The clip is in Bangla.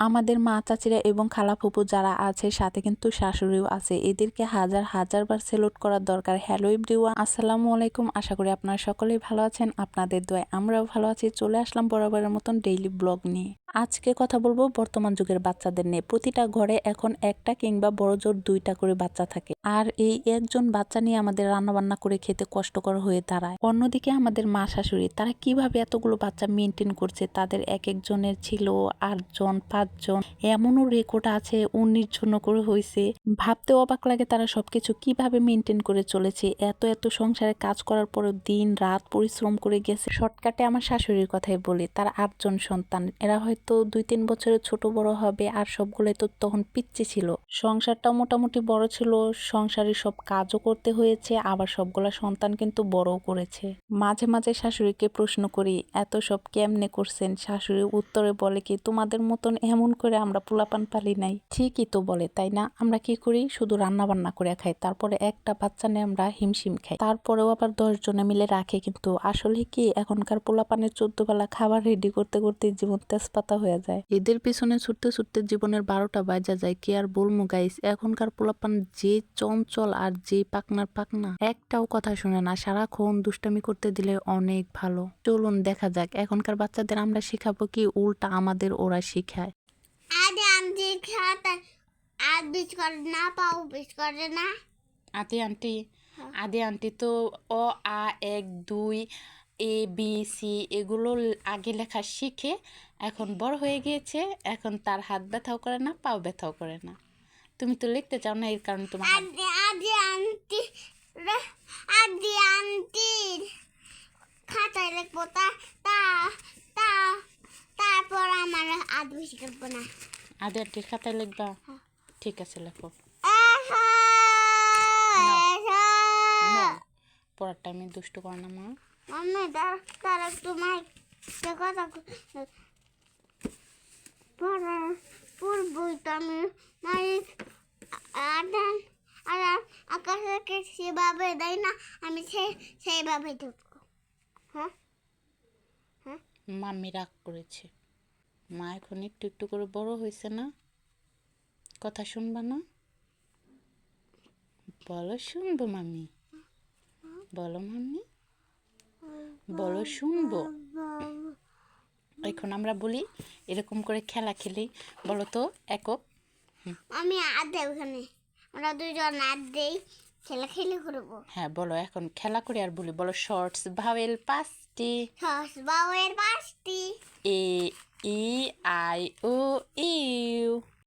আমাদের মা চাচিরা এবং খালা ফুপু যারা আছে, সাথে কিন্তু শাশুড়িও আছে। এদেরকে হাজার হাজার বার সেলুট করার দরকার। হ্যালো এভরিওয়ান আসসালামু আলাইকুম। আশা করি আপনারা সকলেই ভালো আছেন। আপনাদের দোয়ায় আমরাও ভালো আছি। চলে আসলাম বরাবরের মতন ডেইলি ব্লগ নিয়ে। আজকে কথা বলব বর্তমান যুগের বাচ্চাদের নিয়ে। প্রতিটা ঘরে এখন একটা কিংবা বড় জোর দুইটা করে বাচ্চা থাকে। আর এই একজন বাচ্চা নিয়ে আমাদের রান্নাবান্না করে খেতে কষ্টকর হয়ে দাঁড়ায়। অন্যদিকে আমাদের মা শাশুড়ি, তারা কীভাবে এতগুলো বাচ্চা মেনটেন করছে? তাদের এক একজনের ছিল আটজন, পাঁচজন। এমনও রেকর্ড আছে, উনিশ জন করে হয়েছে ভাবতে অবাক লাগে তারা সবকিছু কীভাবে মেনটেন করে চলেছে? এত এত সংসারে কাজ করার পরেও দিন, রাত পরিশ্রম করে গেছে। শর্টকাটে আমার শাশুড়ির কথাই বলি, তার আটজন সন্তান। এরা হয়তো দুই তিন বছরের ছোট বড় হবে আর সবগুলোই তো তখন পিচ্ছি ছিল। সংসারটা মোটামুটি বড় ছিল, সংসারের সব কাজও করতে হয়েছে, আবার সবগুলা সন্তান কিন্তু বড়ও করেছে। মাঝে মাঝে শাশুড়িকে প্রশ্ন করি, এত সব কেমনে করছেন? শাশুড়ি উত্তরে বলে কি, তোমাদের মতন এমন করে আমরা পোলাপান পালি নাই। ঠিকই তো বলে, তাই না? আমরা কি করি? শুধু রান্না বান্না করে খাই, তারপরে একটা বাচ্চা নিয়ে আমরা হিমশিম খাই। তারপরেও আবার দশ জনে মিলে রাখে কিন্তু, আসলে কি এখনকার পোলাপানের চোদ্দ বেলা খাবার রেডি করতে করতে জীবন তেজপাতা হয়ে যায়। এদের পিছনে ছুটতে ছুটতে জীবনের বারোটা বাজা যায়। কি আর বলমু গাইস এখনকার পোলাপান যে চঞ্চল আর যে পাকনার পাকনা একটাও কথা শুনে না। সারাক্ষণ দুষ্টামি করতে দিলে অনেক ভালো। চলুন দেখা যাক। এখনকার বাচ্চাদের আমরা শিখাবো কি উল্টা আমাদের ওরা শিখায়। আরে আমি খাতা আর বিচ করে না পাও বিচ করে না? আদি আন্টি। আদি আন্টি তো অ আ এক দুই এ বি সি এগুলো আগে লেখা শিখে এখন বড় হয়ে গিয়েছে এখন তার হাত ব্যথাও করে না পাও ব্যথাও করে না। তুমি তো লিখতে চাও না এর কারণে তোমার আদি আদি আন্টি রে- আদি আন্টির খাতায় লিখব তা তা তা তারপর আমার আর বেশি না। আদি আন্টির খাতায় লিখবা? ঠিক আছে লেখো। পড়ার টাইমে দুষ্টু করে না মা। মাম্মি তার- তারা তোমার সে কথা পড়া পড়বই তো আমি মানে আদান আর আকাশকে সেভাবে দেয় না আমি সে সেইভাবে ঢুকবো হ্যাঁ মাম্মি রাগ করেছে। মা এখন একটু একটু করে বড় হয়েছে না? কথা শুনবা না? বলো, শুনব মাম্মি বলো মাম্মি বলো শুনব। এখন আমরা বলি এরকম করে খেলা খেলি বলো তো একক। আমি আদে ওখানে। আমরা দুজন আদ দেই খেলা খেলে করব। হ্যাঁ বলো এখন খেলা করে আর বলি বলো শর্টস ভাওয়েল পাঁচটি। সস ভাওয়েল পাঁচটি। এ ই আই ও ই